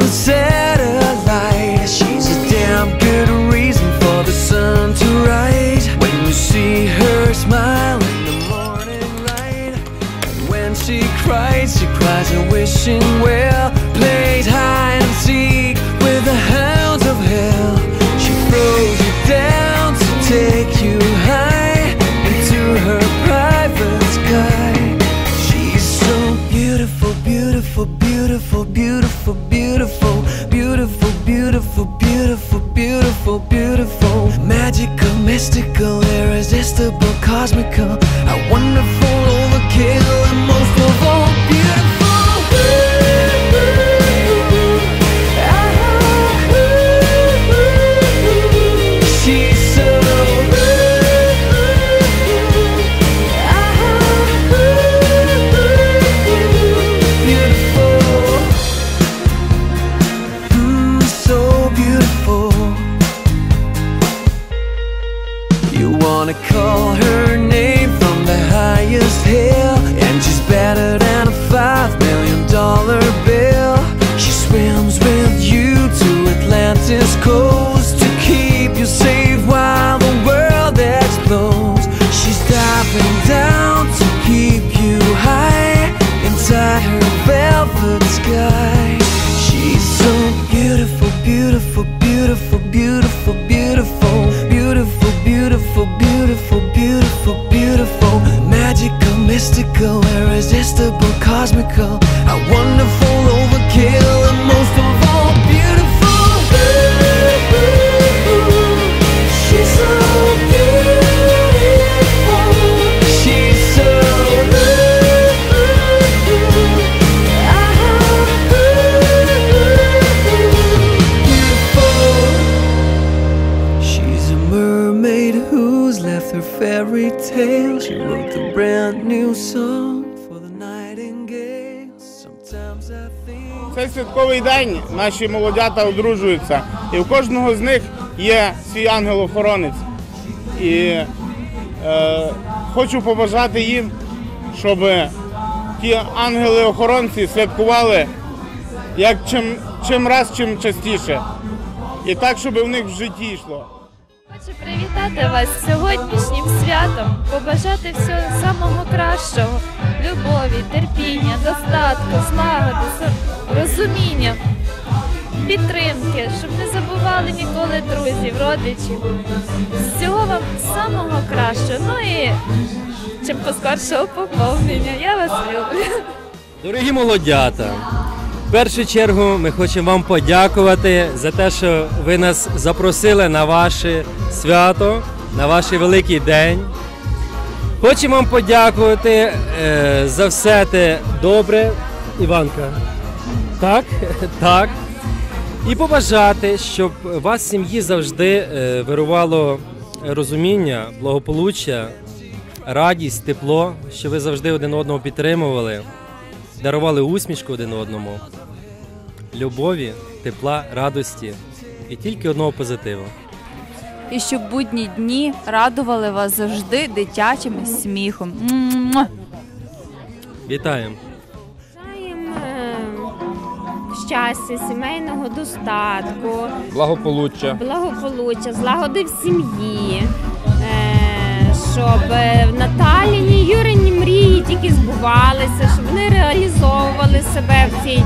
sleeping satellite. She's a damn good reason for the sun to rise. When you see her smile in the morning light. And when she cries, she cries a wishing well. Mystical, irresistible, cosmical, a wonderful overkill, and most of all, Цей святковий день наші молодята одружуються, і у кожного з них є свій ангел-охоронець. І е, хочу побажати їм, щоб ті ангели-охоронці святкували як чим, чим раз, чим частіше. І так, щоб в них в житті йшло. Хочу привітати вас сьогоднішнім святом, побажати всього самого кращого, любові, терпіння, достатку, злагоди, розуміння, підтримки, щоб не забували ніколи друзів, родичів. Всього вам самого кращого. Ну і чим поскоршого поповнення. Я вас люблю. Дорогі молодята, в першу чергу ми хочемо вам подякувати за те, що ви нас запросили на ваше свято, на ваш великий день. Хочемо вам подякувати е, за все те добре, Іванка. Так, так. І побажати, щоб у вас в сім'ї завжди е, вирувало розуміння, благополуччя, радість, тепло, що ви завжди один одного підтримували дарували усмішку один одному, любові, тепла, радості і тільки одного позитиву. І щоб будні дні радували вас завжди дитячим сміхом. Муа! Вітаємо! Бажаємо е, щастя, сімейного достатку, благополуччя. благополуччя, злагоди в сім'ї, щоб е, Наталіні Юрині мрії тільки збувалися, щоб вони реалізовували себе в цій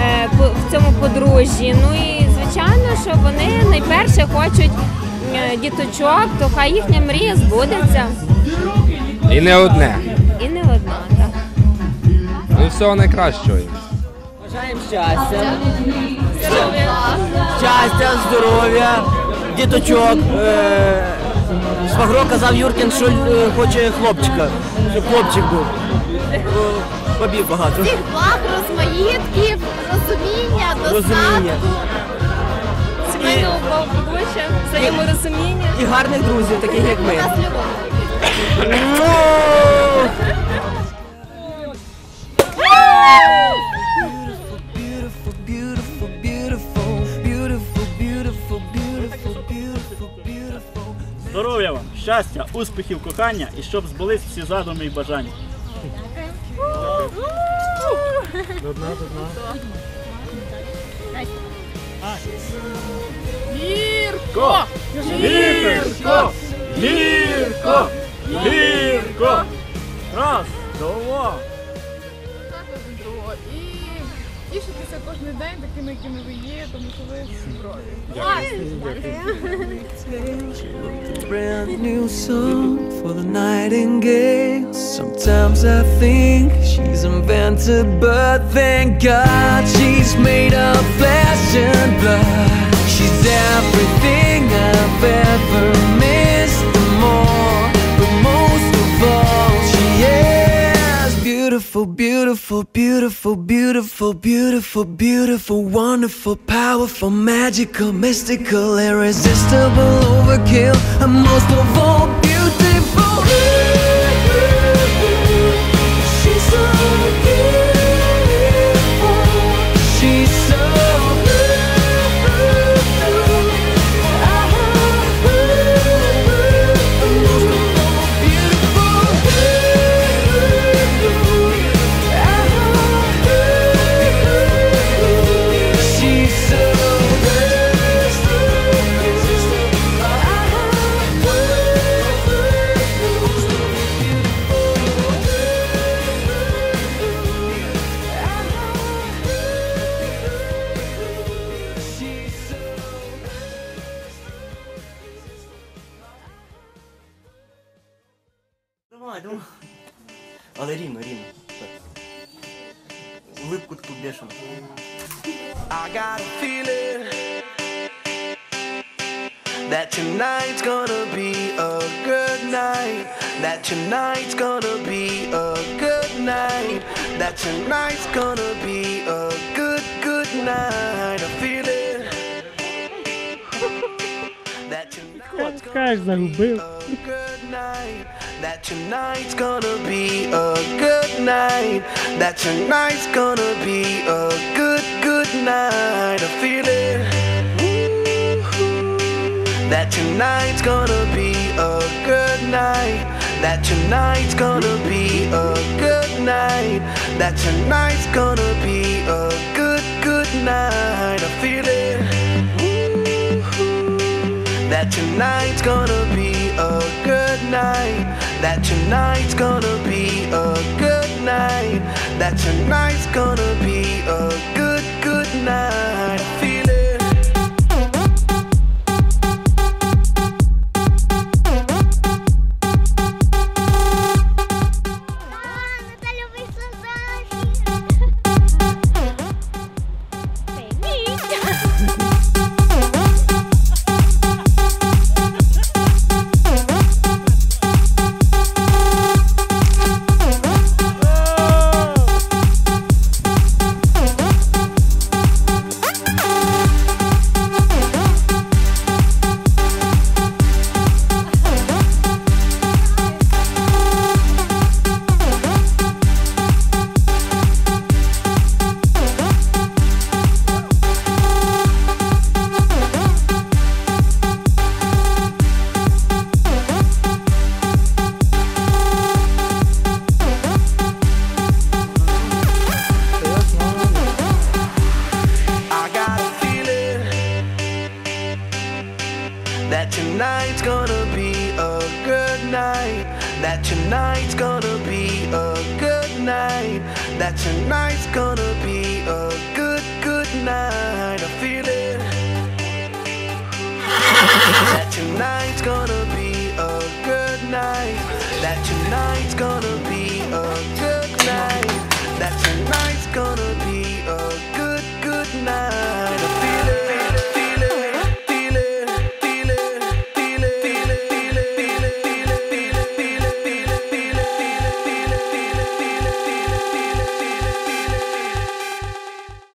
е, в цьому подружжі. Ну і звичайно, що вони найперше хочуть е, діточок, то хай їхня мрія збудеться. І не одне. І не одна. Так. Ну і всього найкращого. їм. Бажаємо щастя, щастя, здоров'я, діточок. Е, Швагро казав Юркін, що е, хоче хлопчика, щоб хлопчик був. Бабів багато. Благ, розмаїтків, розуміння, Розуміння. Сімейного благополуччя, взаєморозуміння. І гарних друзів, таких як ми. Нас любов. Щастя! успіхів, кохання і щоб збулись всі задуми і бажання. Гірко! Гірко! Гірко! Гірко! Раз, два. Тішитися кожен день такими, якими ви є, тому що ви зброї. brand for the nightingales. Sometimes I think she's invented, but thank God she's made of flesh and blood. She's everything I've ever missed beautiful, beautiful, beautiful, beautiful, beautiful, beautiful, wonderful, powerful, magical, mystical, irresistible, overkill, and most of all, beautiful. Давай, давай. Але рівно, рівно. Так. Улипку таку бешену. I got a feeling that tonight's gonna be a good night. That tonight's gonna be a good night. That tonight's gonna be a good, good night. I feel it. That tonight's Скажеш, загубив. a good night. That tonight's gonna be a good night. That tonight's gonna be a good, good night. I feel it. That tonight's gonna be a good night. That tonight's gonna be a good night. That tonight's gonna be a good, good night. I feel it. That tonight's gonna be. That tonight's gonna be a good night. That tonight's gonna be a good, good night. That tonight's gonna be a good night. That tonight's gonna be a good, good night. I feel it. That tonight's gonna be a good night. That tonight's gonna